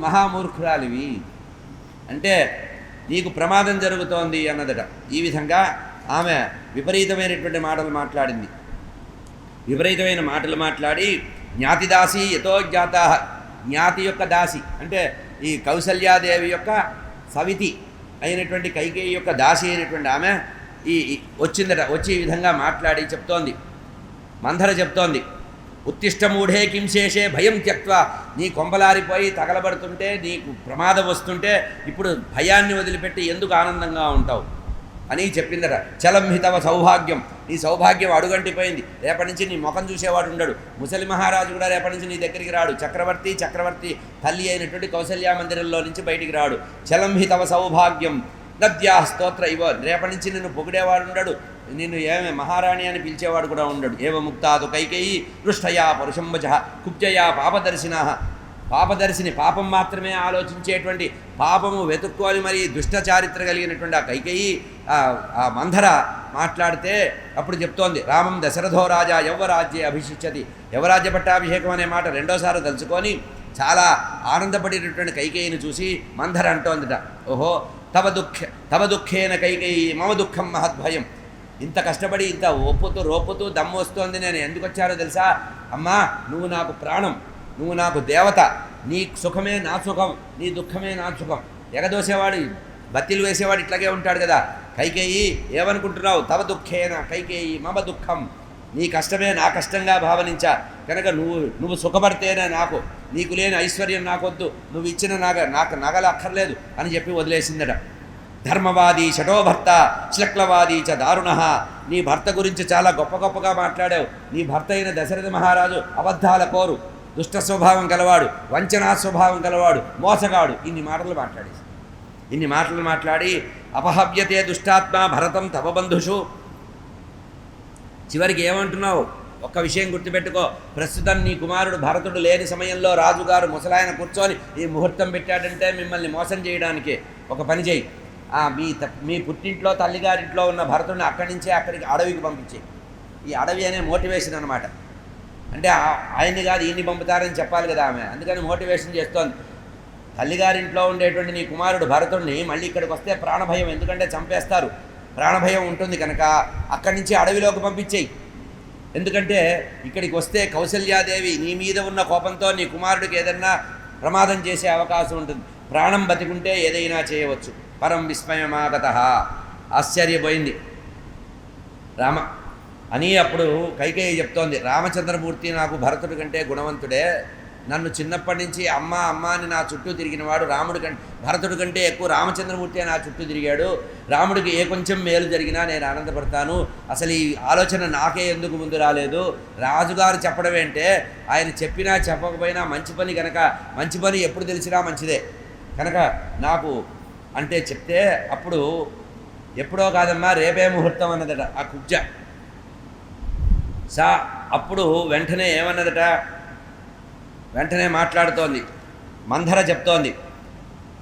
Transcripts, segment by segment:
మహామూర్ఖురాలివి. అంటే నీకు ప్రమాదం జరుగుతోంది అన్నదట. ఈ విధంగా ఆమె విపరీతమైనటువంటి మాటలు మాట్లాడింది. విపరీతమైన మాటలు మాట్లాడి జ్ఞాతిదాసి యతో జ్ఞాత. జ్ఞాతి యొక్క దాసి అంటే ఈ కౌసల్యాదేవి యొక్క సవితి అయినటువంటి కైకేయి యొక్క దాసి అయినటువంటి ఆమె ఈ వచ్చిందట వచ్చి ఈ విధంగా మాట్లాడి చెప్తోంది. మంధర చెప్తోంది. ఉత్తిష్టమూఢే కింశేషే భయం త్యక్వా నీ కొంపలారిపోయి తగలబడుతుంటే నీకు ప్రమాదం వస్తుంటే ఇప్పుడు భయాన్ని వదిలిపెట్టి ఎందుకు ఆనందంగా ఉంటావు? అని చెప్పిందట. చలం హితవ సౌభాగ్యం. నీ సౌభాగ్యం అడుగంటిపోయింది. రేపటి నుంచి నీ ముఖం చూసేవాడు ఉండడు. ముసలి మహారాజు కూడా రేపటి నుంచి నీ దగ్గరికి రాడు. చక్రవర్తి చక్రవర్తి తల్లి అయినటువంటి కౌశల్యా మందిరంలో నుంచి బయటికి రాడు. చలం హితవ సౌభాగ్యం. నద్యా స్తోత్ర ఇవ రేపటి నుంచి నిన్ను పొగిడేవాడు ఉండడు. నిన్ను ఏమే మహారాణి అని పిలిచేవాడు కూడా ఉండడు. ఏవ ముక్తాదు కైకేయి దృష్టయా పరుషంబజ కుబ్జయా పాపదర్శిన. పాపదర్శిని పాపం మాత్రమే ఆలోచించేటువంటి పాపము వెతుక్కోని మరి దుష్ట చారిత్ర కలిగినటువంటి ఆ కైకేయి ఆ- మంధర మాట్లాడితే అప్పుడు చెప్తోంది రామం దశరథో రాజా యవ్వరాజ్యే అభిషిష్యతి. యవరాజ్య పట్టాభిషేకం అనే మాట రెండోసారి తలుచుకొని చాలా ఆనందపడినటువంటి కైకేయిని చూసి మంధర అంటోందిట. ఓహో తవ దుఃఖ తవ దుఃఖేన కైకేయి మమ దుఃఖం మహద్భయం ఇంత కష్టపడి ఇంత ఒప్పుతూ రోపుతూ దమ్ము వస్తోంది నేను ఎందుకు వచ్చారో తెలుసా? అమ్మా నువ్వు నాకు ప్రాణం నువ్వు నాకు దేవత నీ సుఖమే నా సుఖం నీ దుఃఖమే నా సుఖం. ఎగదోసేవాడు బత్తిలు వేసేవాడు ఇట్లాగే ఉంటాడు కదా. కైకేయి ఏమనుకుంటున్నావు? తవ దుఃఖేన కైకేయి మమ దుఃఖం. నీ కష్టమే నా కష్టంగా భావనించా. కనుక నువ్వు నువ్వు సుఖపడితేనే నాకు నీకు లేని ఐశ్వర్యం నాకొద్దు. నువ్వు ఇచ్చిన నగ నాకు నగలు అక్కర్లేదు అని చెప్పి వదిలేసిందట. ధర్మవాది షటోభర్త శ్లక్లవాది చ దారుణ. నీ భర్త గురించి చాలా గొప్ప గొప్పగా మాట్లాడావు. నీ భర్త అయిన దశరథ మహారాజు అబద్ధాల కోరు దుష్ట స్వభావం గలవాడు వంచనా స్వభావం గలవాడు మోసగాడు. ఇన్ని మాటలు మాట్లాడేసి. ఇన్ని మాటలు మాట్లాడి అపహవ్యతే దుష్టాత్మ భరతం తపబంధుషు చివరికి ఏమంటున్నావు? ఒక్క విషయం గుర్తుపెట్టుకో. ప్రస్తుతం నీ కుమారుడు భరతుడు లేని సమయంలో రాజుగారు ముసలాయన కూర్చొని ఈ ముహూర్తం పెట్టాడంటే మిమ్మల్ని మోసం చేయడానికి. ఒక పని చేయి. మీ మీ పుట్టింట్లో తల్లిగారింట్లో ఉన్న భరతుడిని అక్కడి నుంచే అక్కడికి అడవికి పంపించేయి ఈ అడవి అనే మోటివేషన్ అనమాట అంటే ఆ- ఆయన్ని కాదు ఈయన్ని పంపుతారని చెప్పాలి కదా ఆమె. అందుకని మోటివేషన్ చేస్తోంది. తల్లిగారింట్లో ఉండేటువంటి నీ కుమారుడు భరతుడిని మళ్ళీ ఇక్కడికి వస్తే ప్రాణభయం ఎందుకంటే చంపేస్తారు. ప్రాణభయం ఉంటుంది కనుక అక్కడి నుంచి అడవిలోకి పంపించేయి. ఎందుకంటే ఇక్కడికి వస్తే కౌసల్యాదేవి నీ మీద ఉన్న కోపంతో నీ కుమారుడికి ఏదన్నా ప్రమాదం చేసే అవకాశం ఉంటుంది. ప్రాణం బతికుంటే ఏదైనా చేయవచ్చు. పరం విస్మయమాగత. ఆశ్చర్యపోయింది. రామ అని అప్పుడు కైకేయి చెప్తోంది. రామచంద్రమూర్తి నాకు భరతుడి కంటే గుణవంతుడే. నన్ను చిన్నప్పటి నుంచి అమ్మ అమ్మ అని నా చుట్టూ తిరిగినవాడు రాముడి కంటే భరతుడి కంటే ఎక్కువ రామచంద్రమూర్తి నా చుట్టూ తిరిగాడు. రాముడికి ఏ కొంచెం మేలు జరిగినా నేను ఆనందపడతాను. అసలు ఈ ఆలోచన నాకే ఎందుకు ముందు రాలేదు? రాజుగారు చెప్పడం ఏంటే ఆయన చెప్పినా చెప్పకపోయినా మంచి పని కనుక మంచి పని ఎప్పుడు తెలిసినా మంచిదే. కనుక నాకు అంటే చెప్తే అప్పుడు ఎప్పుడో కాదమ్మా రేపే ముహూర్తం అన్నదట ఆ కుబ్జ. సా అప్పుడు వెంటనే ఏమన్నదట? వెంటనే మాట్లాడుతోంది. మంధర చెప్తోంది.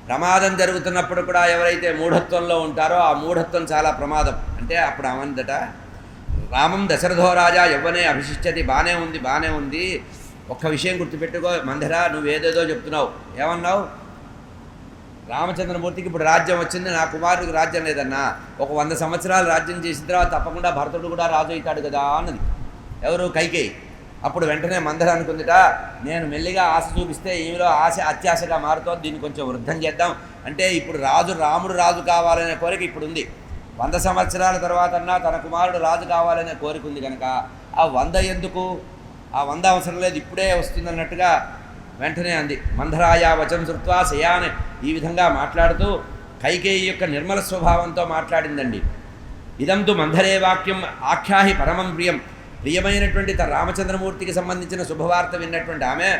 ప్రమాదం జరుగుతున్నప్పుడు కూడా ఎవరైతే మూఢత్వంలో ఉంటారో ఆ మూఢత్వం చాలా ప్రమాదం. అంటే అప్పుడు అవందట రామం దశరథో రాజా ఎవ్వనే అభిషిష్యతి బాగానే ఉంది బాగానే ఉంది. ఒక్క విషయం గుర్తుపెట్టుకో మంధర నువ్వేదేదో చెప్తున్నావు. ఏమన్నావు? రామచంద్రమూర్తికి ఇప్పుడు రాజ్యం వచ్చింది నా కుమారుడికి రాజ్యం లేదన్నా. ఒక వంద సంవత్సరాలు రాజ్యం చేసిన తర్వాత తప్పకుండా భరతుడు కూడా రాజు అవుతాడు కదా అన్నది. ఎవరు? కైకేయి. అప్పుడు వెంటనే మందర అనుకుందిట నేను మెల్లిగా ఆశ చూపిస్తే ఈమెలో ఆశ అత్యాశగా మారుతోంది దీన్ని కొంచెం వృద్ధం చేద్దాం. అంటే ఇప్పుడు రాజు రాముడు రాజు కావాలనే కోరిక ఇప్పుడు ఉంది వంద సంవత్సరాల తర్వాత అన్నా తన కుమారుడు రాజు కావాలనే కోరిక ఉంది కనుక ఆ వంద ఎందుకు? ఆ వంద అవసరం లేదు ఇప్పుడే వస్తుందన్నట్టుగా వెంటనే అంది. మంధరాయ వచం శృత్వా శయాని ఈ విధంగా మాట్లాడుతూ కైకేయి యొక్క నిర్మల స్వభావంతో మాట్లాడిందండి. ఇదంతు మంధరే వాక్యం ఆఖ్యాహి పరమం ప్రియం ప్రియమైనటువంటి రామచంద్రమూర్తికి సంబంధించిన శుభవార్త విన్నటువంటి ఆమె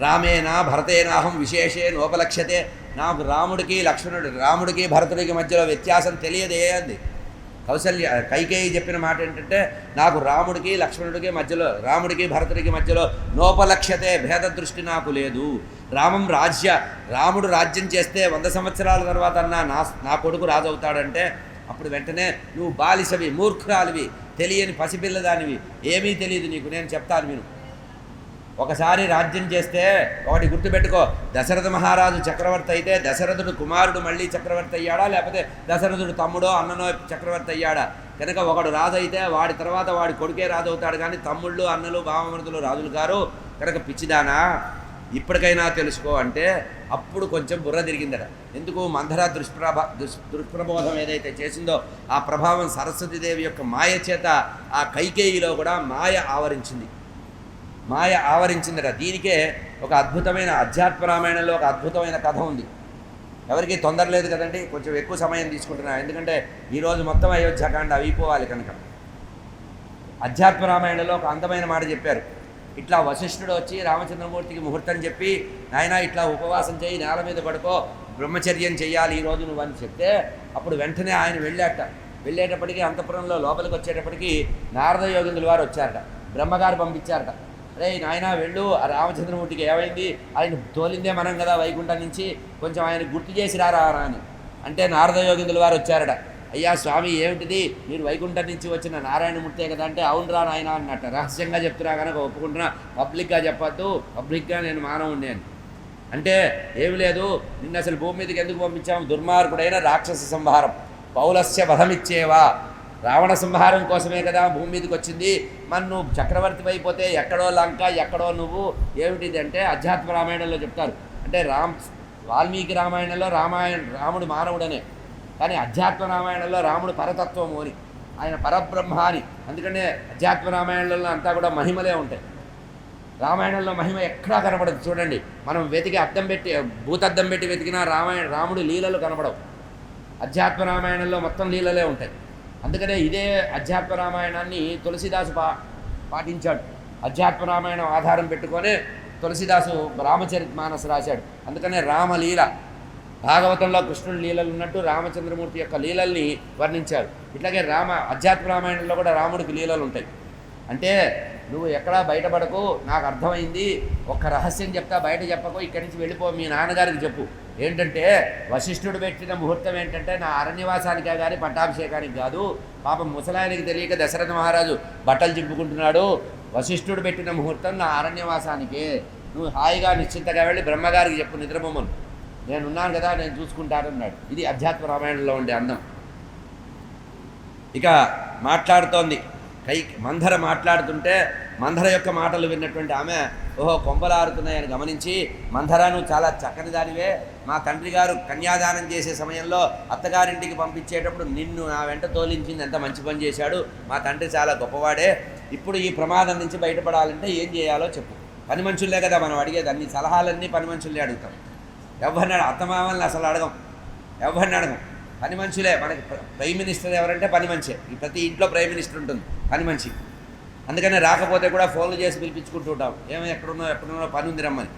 రామేనా భరతేనాహం విశేషే నోపలక్ష్యతే నాకు రాముడికి లక్ష్మణుడు రాముడికి భరతుడికి మధ్యలో వ్యత్యాసం తెలియదే అంది. కౌశల్య కైకేయి చెప్పిన మాట ఏంటంటే నాకు రాముడికి లక్ష్మణుడికి మధ్యలో రాముడికి భరతుడికి మధ్యలో నోపలక్ష్యతే భేద దృష్టి నాకు లేదు. రామం రాజ్య రాముడు రాజ్యం చేస్తే వంద సంవత్సరాల తర్వాత అన్నా నా నా కొడుకు రాజు అవుతాడంటే అప్పుడు వెంటనే నువ్వు బాలిసవి మూర్ఖురాలివి తెలియని పసిపిల్లదానివి ఏమీ తెలియదు నీకు నేను చెప్తాను విను. ఒకసారి రాజ్యం చేస్తే ఒకటి గుర్తుపెట్టుకో. దశరథ మహారాజు చక్రవర్తి అయితే దశరథుడు కుమారుడు మళ్ళీ చక్రవర్తి అయ్యాడా? లేకపోతే దశరథుడు తమ్ముడో అన్ననో చక్రవర్తి అయ్యాడా? కనుక ఒకడు రాజు అయితే వాడి తర్వాత వాడి కొడుకే రాజు అవుతాడు. కానీ తమ్ముళ్ళు అన్నలు భావమృతులు రాజులు గారు కనుక పిచ్చిదానా? ఇప్పటికైనా తెలుసుకో అంటే అప్పుడు కొంచెం బుర్ర తిరిగిందట. ఎందుకు మంధర దుష్ప్రభ దుష్ దుష్ప్రబోధం ఏదైతే చేసిందో ఆ ప్రభావం సరస్వతీదేవి యొక్క మాయ చేత ఆ కైకేయిలో కూడా మాయ ఆవరించింది. మాయ ఆవరించిందట. దీనికే ఒక అద్భుతమైన అధ్యాత్మ రామాయణంలో ఒక అద్భుతమైన కథ ఉంది. ఎవరికి తొందర లేదు కదండి? కొంచెం ఎక్కువ సమయం తీసుకుంటున్నా. ఎందుకంటే ఈరోజు మొత్తం అయోధ్యకాండ అయిపోవాలి కనుక. అధ్యాత్మ రామాయణంలో ఒక అందమైన మాట చెప్పారు. ఇట్లా వశిష్ఠుడు వచ్చి రామచంద్రమూర్తికి ముహూర్తం చెప్పి నాయన ఇట్లా ఉపవాసం చేయి నేల మీద పడుకో బ్రహ్మచర్యం చేయాలి ఈ రోజు నువ్వు అని చెప్తే అప్పుడు వెంటనే ఆయన వెళ్ళాట వెళ్ళేటప్పటికి అంతపురంలో లోపలికి వచ్చేటప్పటికి నారద యోగిందుల వారు వచ్చారట. బ్రహ్మగారు పంపించారట. అరే నాయన వెళ్ళు. ఆ రామచంద్రమూర్తికి ఏమైంది? ఆయన తోలిందే మనం కదా వైకుంఠం నుంచి. కొంచెం ఆయన గుర్తు చేసి రారా అని. అంటే నారద యోగిందుల వారు వచ్చారట. అయ్యా స్వామి ఏమిటిది? మీరు వైకుంఠం నుంచి వచ్చిన నారాయణమూర్తే కదా అంటే అవునరా నాయన అన్నట్ట. రహస్యంగా చెప్తున్నా కనుక ఒప్పుకుంటున్నా పబ్లిక్గా చెప్పద్దు. పబ్లిక్గా నేను మానవుని నేను అంటే ఏమి లేదు నిన్న అసలు భూమి మీదకి ఎందుకు పంపించాము దుర్మార్గుడైన రాక్షస సంహారం. పౌలస్య వధమిచ్చేవా? రావణ సంహారం కోసమే కదా భూమి మీదకి వచ్చింది. మన నువ్వు చక్రవర్తి అయిపోతే ఎక్కడో లంక ఎక్కడో నువ్వు. ఏమిటిది అంటే అధ్యాత్మ రామాయణంలో చెప్తారు. అంటే రామ్ వాల్మీకి రామాయణంలో రామాయణ రాముడు మానవుడనే. కానీ అధ్యాత్మ రామాయణంలో రాముడు పరతత్వము అని ఆయన పరబ్రహ్మ అని అందుకనే అధ్యాత్మ రామాయణంలో అంతా కూడా మహిమలే ఉంటాయి. రామాయణంలో మహిమ ఎక్కడా కనబడదు చూడండి మనం వెతికి అద్దం పెట్టి భూతద్దం పెట్టి వెతికినా రామాయణ రాముడు లీలలు కనబడవు అధ్యాత్మ రామాయణంలో మొత్తం లీలలే ఉంటాయి. అందుకనే ఇదే అధ్యాత్మ రామాయణాన్ని తులసిదాసు పా పాటించాడు. అధ్యాత్మ రామాయణం ఆధారం పెట్టుకొని తులసిదాసు రామచరిత్ మానస్ రాశాడు. అందుకనే రామలీల భాగవతంలో కృష్ణుడు లీలలు ఉన్నట్టు రామచంద్రమూర్తి యొక్క లీలల్ని వర్ణించారు ఇట్లాగే రామ అధ్యాత్మ రామాయణంలో కూడా రాముడికి లీలలు ఉంటాయి. అంటే నువ్వు ఎక్కడా బయటపడకు నాకు అర్థమైంది ఒక్క రహస్యం చెప్తా బయట చెప్పకు ఇక్కడి నుంచి వెళ్ళిపో మీ నాన్నగారికి చెప్పు. ఏంటంటే వశిష్ఠుడు పెట్టిన ముహూర్తం ఏంటంటే నా అరణ్యవాసానికే కానీ పట్టాభిషేకానికి కాదు. పాపం ముసలాయనికి తెలియక దశరథ మహారాజు బట్టలు చింపుకుంటున్నాడు. వశిష్ఠుడు పెట్టిన ముహూర్తం నా అరణ్యవాసానికే. నువ్వు హాయిగా నిశ్చింతగా వెళ్ళి బ్రహ్మగారికి చెప్పు నిద్రబొమ్మను నేనున్నాను కదా నేను చూసుకుంటానన్నాడు. ఇది అధ్యాత్మ రామాయణంలో ఉండే అందం. ఇక మాట్లాడుతోంది. కై మంధర మాట్లాడుతుంటే మంధర యొక్క మాటలు విన్నటువంటి ఆమె ఓహో కొంపలారుతున్నాయని గమనించి మంధర నువ్వు చాలా చక్కని దానివే. మా తండ్రి గారు కన్యాదానం చేసే సమయంలో అత్తగారింటికి పంపించేటప్పుడు నిన్ను నా వెంట తోలించింది ఎంత మంచి పని చేశాడు. మా తండ్రి చాలా గొప్పవాడే. ఇప్పుడు ఈ ప్రమాదం నుంచి బయటపడాలంటే ఏం చేయాలో చెప్పు. పని మనుషుల్లే కదా మనం అడిగేది. అన్ని సలహాలన్నీ పని మనుషుల్లే అడుగుతాం. ఎవరిని అత్తమామల్ని అసలు అడగం. ఎవరిని అడగం? పని మనుషులే. మనకి ప్రైమ్ మినిస్టర్ ఎవరంటే పని మంచి ఈ ప్రతి ఇంట్లో ప్రైమ్ మినిస్టర్ ఉంటుంది పని మంచి అందుకనే రాకపోతే కూడా ఫోన్లు చేసి పిలిపించుకుంటూ ఉంటాం. ఏమో ఎక్కడున్నో ఎక్కడున్నో పని ఉంది రమ్మని.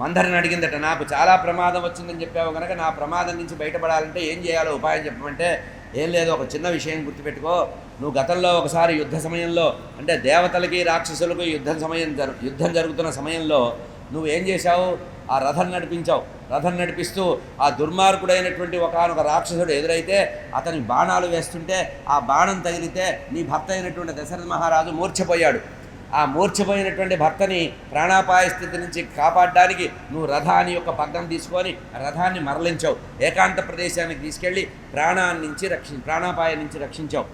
మందరిని అడిగిందట నాకు చాలా ప్రమాదం వచ్చిందని చెప్పావు కనుక నా ప్రమాదం నుంచి బయటపడాలంటే ఏం చేయాలో ఉపాయం చెప్పమంటే ఏం లేదు ఒక చిన్న విషయం గుర్తుపెట్టుకో. నువ్వు గతంలో ఒకసారి యుద్ధ సమయంలో అంటే దేవతలకి రాక్షసులకు యుద్ధం సమయం జరు యుద్ధం జరుగుతున్న సమయంలో నువ్వు ఏం చేశావు? ఆ రథం నడిపించావు. రథం నడిపిస్తూ ఆ దుర్మార్గుడైనటువంటి ఒకనొక రాక్షసుడు ఎదురైతే అతని బాణాలు వేస్తుంటే ఆ బాణం తగిలితే నీ భర్త అయినటువంటి దశరథ మహారాజు మూర్ఛపోయాడు. ఆ మూర్ఛపోయినటువంటి భర్తని ప్రాణాపాయ స్థితి నుంచి కాపాడడానికి నువ్వు రథాన్ని యొక్క పగ్గం తీసుకొని ఆ రథాన్ని మరలించావు. ఏకాంత ప్రదేశానికి తీసుకెళ్ళి ప్రాణాన్నించి రక్షి ప్రాణాపాయ నుంచి రక్షించావు.